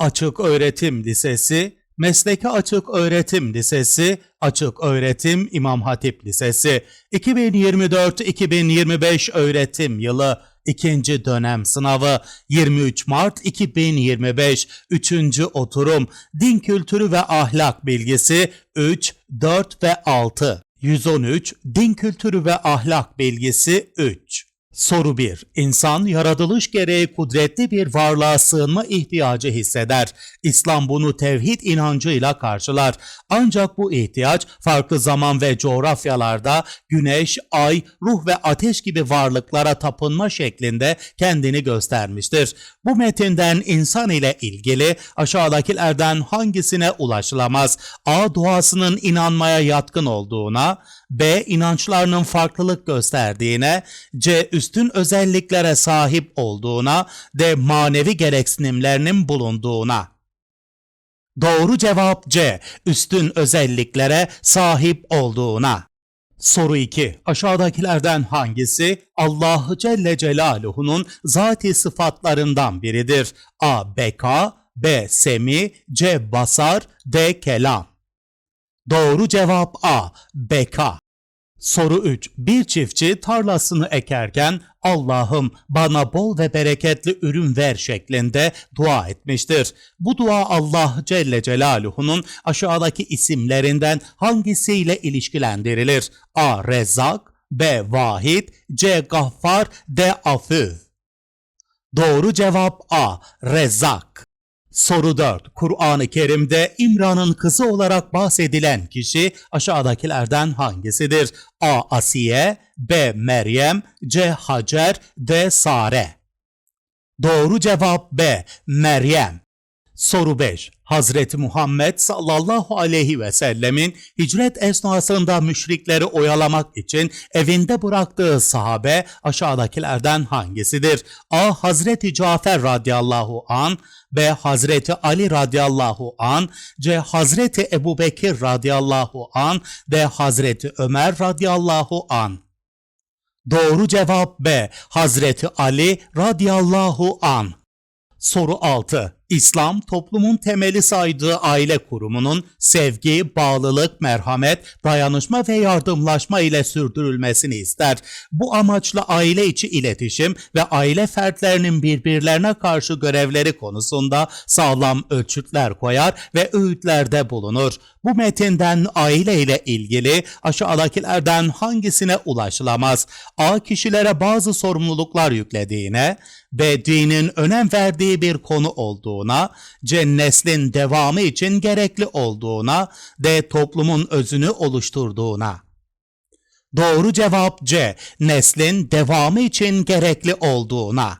Açık Öğretim Lisesi, Mesleki Açık Öğretim Lisesi, Açık Öğretim İmam Hatip Lisesi, 2024-2025 öğretim yılı ikinci dönem sınavı. 23 Mart 2025 3. oturum Din Kültürü ve Ahlak Bilgisi 3, 4 ve 6 113 Din Kültürü ve Ahlak Bilgisi 3 Soru 1. İnsan yaratılış gereği kudretli bir varlığa sığınma ihtiyacı hisseder. İslam bunu tevhid inancıyla karşılar. Ancak bu ihtiyaç farklı zaman ve coğrafyalarda güneş, ay, ruh ve ateş gibi varlıklara tapınma şeklinde kendini göstermiştir. Bu metinden insan ile ilgili aşağıdakilerden hangisine ulaşılamaz? A. Duasının inanmaya yatkın olduğuna, B. inançlarının farklılık gösterdiğine, C. Üstün özelliklere sahip olduğuna, D. Manevi gereksinimlerinin bulunduğuna. Doğru cevap C. Üstün özelliklere sahip olduğuna. Soru 2. Aşağıdakilerden hangisi Allah Celle Celaluhu'nun zati sıfatlarından biridir? A. Beka B. Semi C. Basar D. Kelam Doğru cevap A. Beka. Soru 3. Bir çiftçi tarlasını ekerken Allah'ım bana bol ve bereketli ürün ver şeklinde dua etmiştir. Bu dua Allah Celle Celaluhu'nun aşağıdaki isimlerinden hangisiyle ilişkilendirilir? A. Rezzak B. Vahid C. Gaffar D. Afü Doğru cevap A. Rezzak. Soru 4. Kur'an-ı Kerim'de İmran'ın kızı olarak bahsedilen kişi aşağıdakilerden hangisidir? A. Asiye B. Meryem C. Hacer D. Sare Doğru cevap B. Meryem. Soru 5. Hazreti Muhammed sallallahu aleyhi ve sellemin hicret esnasında müşrikleri oyalamak için evinde bıraktığı sahabe aşağıdakilerden hangisidir? A. Hazreti Cafer radıyallahu an, B. Hazreti Ali radıyallahu an, C. Hazreti Ebu Bekir radıyallahu an, D. Hazreti Ömer radıyallahu an. Doğru cevap B. Hazreti Ali radıyallahu an. Soru 6. İslam toplumun temeli saydığı aile kurumunun sevgi, bağlılık, merhamet, dayanışma ve yardımlaşma ile sürdürülmesini ister. Bu amaçla aile içi iletişim ve aile fertlerinin birbirlerine karşı görevleri konusunda sağlam ölçütler koyar ve öğütlerde bulunur. Bu metinden aile ile ilgili aşağıdakilerden hangisine ulaşılamaz? A. Kişilere bazı sorumluluklar yüklediğine, B. Dinin önem verdiği bir konu olduğuna, C. Neslin devamı için gerekli olduğuna, D. Toplumun özünü oluşturduğuna. Doğru cevap C. Neslin devamı için gerekli olduğuna.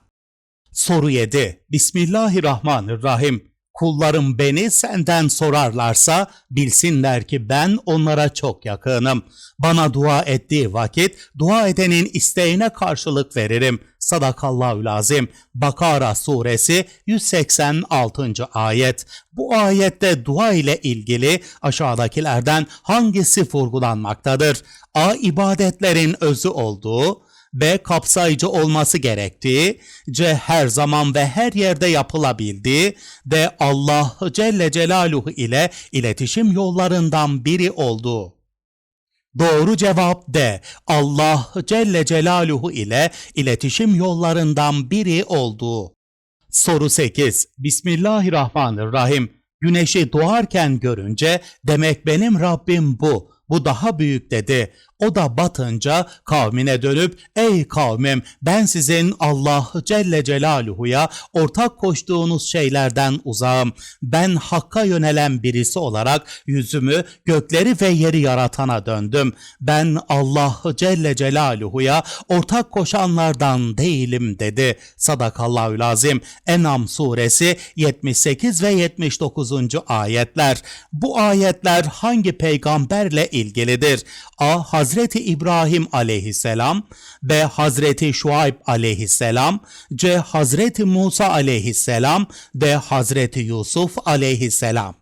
Soru 7. Bismillahirrahmanirrahim. Kullarım beni senden sorarlarsa bilsinler ki ben onlara çok yakınım. Bana dua ettiği vakit dua edenin isteğine karşılık veririm. Sadakallahü lazim. Bakara suresi 186. ayet. Bu ayette dua ile ilgili aşağıdakilerden hangisi vurgulanmaktadır? A. ibadetlerin özü olduğu, B. Kapsayıcı olması gerektiği, C. Her zaman ve her yerde yapılabildiği, D. Allah Celle Celaluhu ile iletişim yollarından biri olduğu. Doğru cevap D. Allah Celle Celaluhu ile iletişim yollarından biri olduğu. Soru 8. Bismillahirrahmanirrahim. Güneşi doğarken görünce demek benim Rabbim bu. Bu daha büyük dedi. O da batınca kavmine dönüp ey kavmim ben sizin Allah Celle Celaluhu'ya ortak koştuğunuz şeylerden uzağım. Ben hakka yönelen birisi olarak yüzümü gökleri ve yeri yaratana döndüm. Ben Allah Celle Celaluhu'ya ortak koşanlardan değilim dedi. Sadakallahü lazim. Enam suresi 78 ve 79. ayetler. Bu ayetler hangi peygamberle ilgilidir? A. Hazreti İbrahim aleyhisselam, B. Hazreti Şuayb aleyhisselam, C. Hazreti Musa aleyhisselam, D. Hazreti Yusuf aleyhisselam.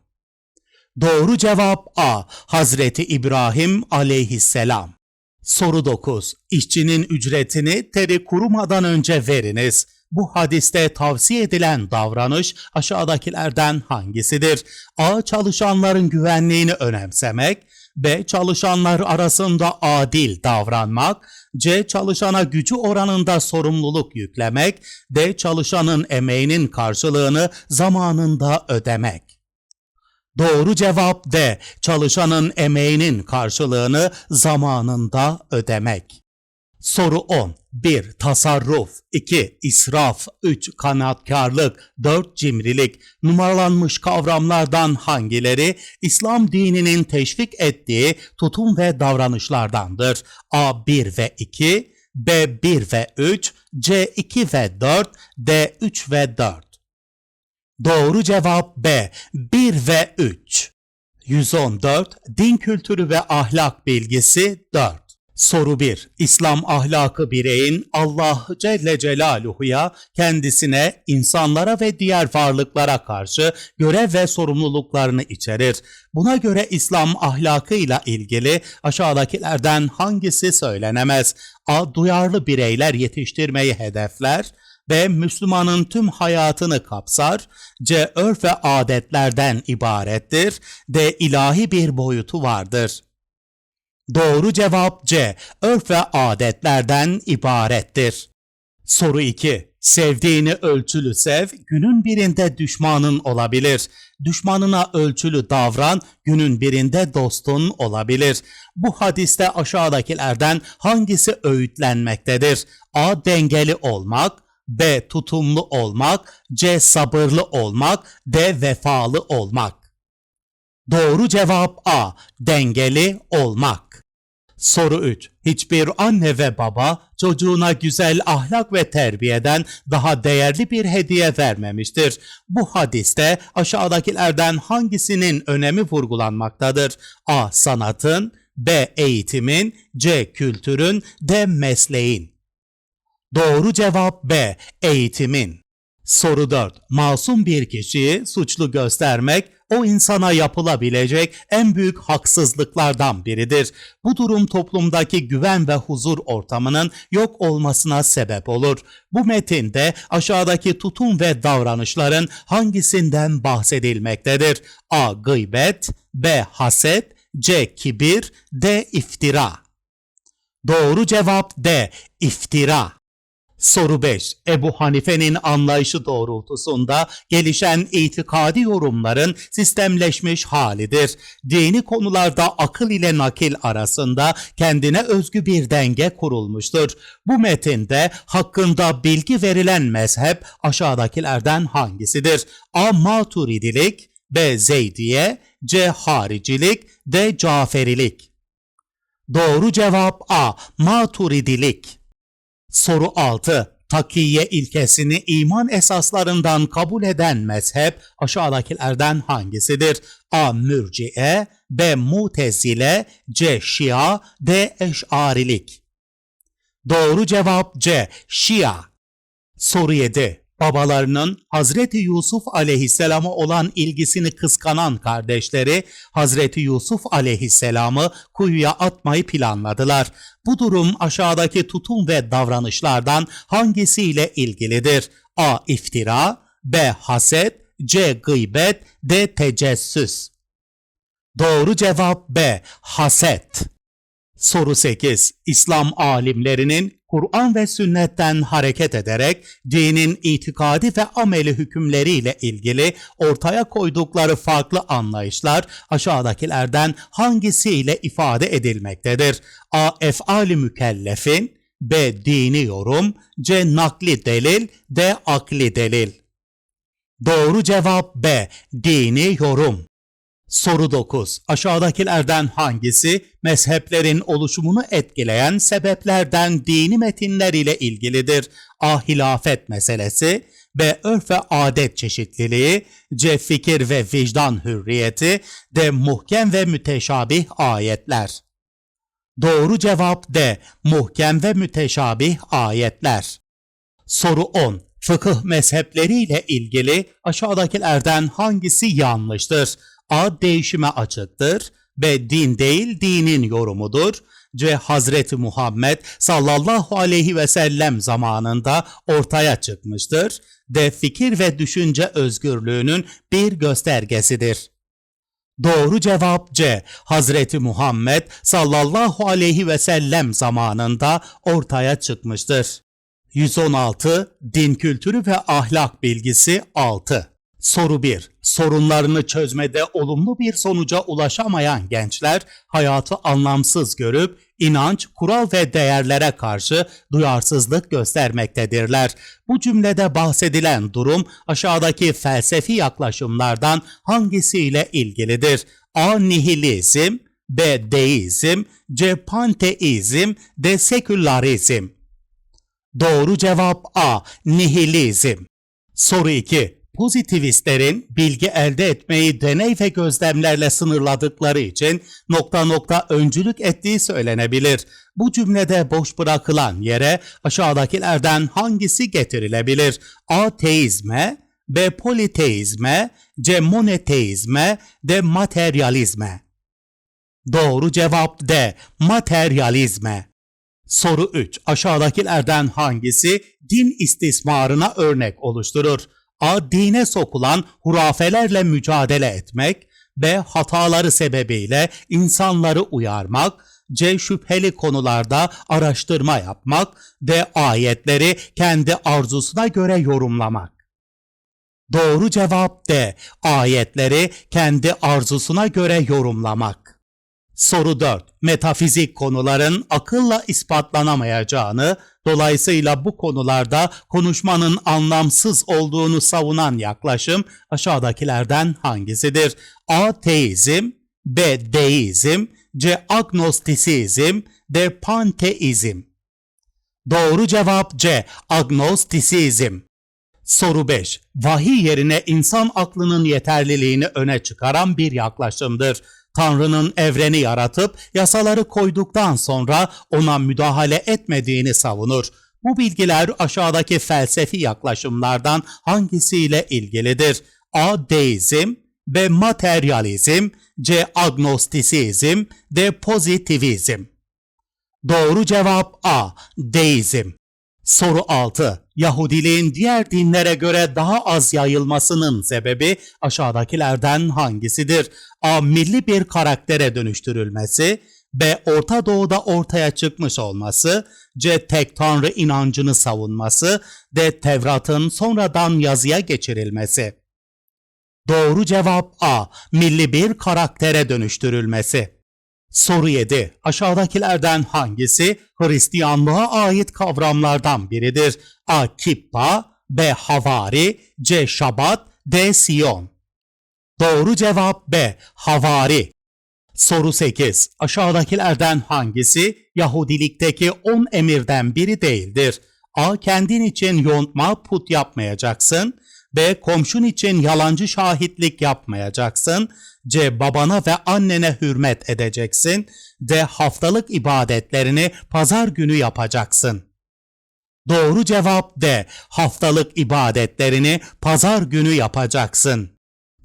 Doğru cevap A. Hazreti İbrahim aleyhisselam. Soru 9. İşçinin ücretini teri kurumadan önce veriniz. Bu hadiste tavsiye edilen davranış aşağıdakilerden hangisidir? A. Çalışanların güvenliğini önemsemek. B. Çalışanlar arasında adil davranmak. C. Çalışana gücü oranında sorumluluk yüklemek. D. Çalışanın emeğinin karşılığını zamanında ödemek. Doğru cevap D. Çalışanın emeğinin karşılığını zamanında ödemek. Soru 10. 1. Tasarruf 2. İsraf 3. Kanatkarlık 4. Cimrilik Numaralanmış kavramlardan hangileri İslam dininin teşvik ettiği tutum ve davranışlardandır? A. 1 ve 2 B. 1 ve 3 C. 2 ve 4 D. 3 ve 4 Doğru cevap B. 1 ve 3. 114. Din kültürü ve ahlak bilgisi 4. Soru 1. İslam ahlakı bireyin Allah Celle Celaluhu'ya, kendisine, insanlara ve diğer varlıklara karşı görev ve sorumluluklarını içerir. Buna göre İslam ahlakıyla ilgili aşağıdakilerden hangisi söylenemez? A. Duyarlı bireyler yetiştirmeyi hedefler. B. Müslümanın tüm hayatını kapsar. C. Örf ve adetlerden ibarettir. D. ilahi bir boyutu vardır. Doğru cevap C. Örf ve adetlerden ibarettir. Soru 2. Sevdiğini ölçülü sev, günün birinde düşmanın olabilir. Düşmanına ölçülü davran, günün birinde dostun olabilir. Bu hadiste aşağıdakilerden hangisi öğütlenmektedir? A. Dengeli olmak, B. Tutumlu olmak, C. Sabırlı olmak, D. Vefalı olmak. Doğru cevap A. Dengeli olmak. Soru 3. Hiçbir anne ve baba çocuğuna güzel ahlak ve terbiyeden daha değerli bir hediye vermemiştir. Bu hadiste aşağıdakilerden hangisinin önemi vurgulanmaktadır? A. Sanatın, B. Eğitimin, C. Kültürün, D. Mesleğin. Doğru cevap B. Eğitimin. Soru 4. Masum bir kişiyi suçlu göstermek o insana yapılabilecek en büyük haksızlıklardan biridir. Bu durum toplumdaki güven ve huzur ortamının yok olmasına sebep olur. Bu metinde aşağıdaki tutum ve davranışların hangisinden bahsedilmektedir? A. Gıybet B. Haset C. Kibir D. iftira Doğru cevap D. İftira. Soru 5. Ebu Hanife'nin anlayışı doğrultusunda gelişen itikadi yorumların sistemleşmiş halidir. Dini konularda akıl ile nakil arasında kendine özgü bir denge kurulmuştur. Bu metinde hakkında bilgi verilen mezhep aşağıdakilerden hangisidir? A. Maturidilik B. Zeydiye C. Haricilik D. Caferilik Doğru cevap A. Maturidilik Soru 6. Takiye ilkesini iman esaslarından kabul eden mezhep aşağıdakilerden hangisidir? A. Mürciye B. Mutezile C. Şia D. Eş'arilik Doğru cevap C. Şia Soru 7. Babalarının Hazreti Yusuf aleyhisselama olan ilgisini kıskanan kardeşleri Hazreti Yusuf aleyhisselamı kuyuya atmayı planladılar. Bu durum aşağıdaki tutum ve davranışlardan hangisiyle ilgilidir? A. İftira B. Haset C. Gıybet D. Tecessüs Doğru cevap B. Haset Soru 8. İslam alimlerinin Kur'an ve sünnetten hareket ederek dinin itikadi ve ameli hükümleriyle ilgili ortaya koydukları farklı anlayışlar aşağıdakilerden hangisiyle ifade edilmektedir? A. Ef'ali mükellefin B. Dini yorum C. Nakli delil D. Akli delil Doğru cevap B. Dini yorum Soru 9. Aşağıdakilerden hangisi mezheplerin oluşumunu etkileyen sebeplerden dini metinler ile ilgilidir? A. Hilafet meselesi B. Örf ve adet çeşitliliği C. Fikir ve vicdan hürriyeti D. Muhkem ve müteşabih ayetler Doğru cevap D. Muhkem ve müteşabih ayetler Soru 10. Fıkıh mezhepleriyle ilgili aşağıdakilerden hangisi yanlıştır? A. Değişime açıktır. B. Din değil, dinin yorumudur. C. Hazreti Muhammed sallallahu aleyhi ve sellem zamanında ortaya çıkmıştır. D. Fikir ve düşünce özgürlüğünün bir göstergesidir. Doğru cevap C. Hazreti Muhammed sallallahu aleyhi ve sellem zamanında ortaya çıkmıştır. 116 Din kültürü ve ahlak bilgisi 6 Soru 1. Sorunlarını çözmede olumlu bir sonuca ulaşamayan gençler hayatı anlamsız görüp inanç, kural ve değerlere karşı duyarsızlık göstermektedirler. Bu cümlede bahsedilen durum aşağıdaki felsefi yaklaşımlardan hangisiyle ilgilidir? A. Nihilizm B. Deizm C. Panteizm D. Sekülarizm Doğru cevap A. Nihilizm. Soru 2. Pozitivistlerin bilgi elde etmeyi deney ve gözlemlerle sınırladıkları için nokta nokta öncülük ettiği söylenebilir. Bu cümlede boş bırakılan yere aşağıdakilerden hangisi getirilebilir? A. Teizme B. Politeizme C. Monoteizme D. Materyalizme Doğru cevap D. Materyalizme. Soru 3. Aşağıdakilerden hangisi din istismarına örnek oluşturur? A. Dine sokulan hurafelerle mücadele etmek. B. Hataları sebebiyle insanları uyarmak. C. Şüpheli konularda araştırma yapmak. D. Ayetleri kendi arzusuna göre yorumlamak. Doğru cevap D. Ayetleri kendi arzusuna göre yorumlamak. Soru 4. Metafizik konuların akılla ispatlanamayacağını, dolayısıyla bu konularda konuşmanın anlamsız olduğunu savunan yaklaşım aşağıdakilerden hangisidir? A. Teizm B. Deizm C. Agnostisizm D. Panteizm Doğru cevap C. Agnostisizm. Soru 5. Vahiy yerine insan aklının yeterliliğini öne çıkaran bir yaklaşımdır. Tanrı'nın evreni yaratıp yasaları koyduktan sonra ona müdahale etmediğini savunur. Bu bilgiler aşağıdaki felsefi yaklaşımlardan hangisiyle ilgilidir? A. Deizm B. Materyalizm C. Agnostisizm D. Pozitivizm Doğru cevap A. Deizm. Soru 6. Yahudiliğin diğer dinlere göre daha az yayılmasının sebebi aşağıdakilerden hangisidir? A. Milli bir karaktere dönüştürülmesi B. Orta Doğu'da ortaya çıkmış olması C. Tek Tanrı inancını savunması D. Tevrat'ın sonradan yazıya geçirilmesi Doğru cevap A. Milli bir karaktere dönüştürülmesi. Soru 7. Aşağıdakilerden hangisi Hristiyanlığa ait kavramlardan biridir? A. Kippa B. Havari C. Şabat D. Siyon Doğru cevap B. Havari. Soru 8. Aşağıdakilerden hangisi Yahudilikteki 10 emirden biri değildir? A. Kendin için yontma put yapmayacaksın. B. Komşun için yalancı şahitlik yapmayacaksın. C. Babana ve annene hürmet edeceksin. D. Haftalık ibadetlerini pazar günü yapacaksın. Doğru cevap D. Haftalık ibadetlerini pazar günü yapacaksın.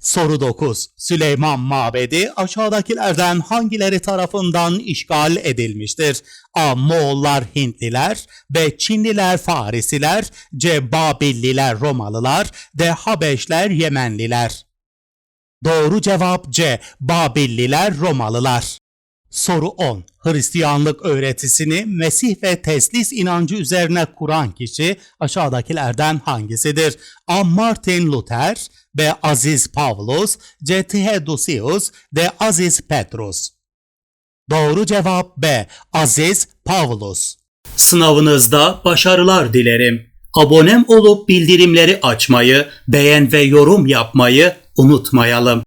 Soru 9. Süleyman Mabedi aşağıdakilerden hangileri tarafından işgal edilmiştir? A. Moğollar Hintliler B. Çinliler Farisiler C. Babilliler Romalılar D. Habeşler Yemenliler Doğru cevap C. Babilliler Romalılar. Soru 10. Hristiyanlık öğretisini Mesih ve teslis inancı üzerine kuran kişi aşağıdakilerden hangisidir? A. Martin Luther B. Aziz Pavlus C. Theodosius D. Aziz Petrus Doğru cevap B. Aziz Pavlus. Sınavınızda başarılar dilerim. Abonem olup bildirimleri açmayı, beğen ve yorum yapmayı unutmayalım.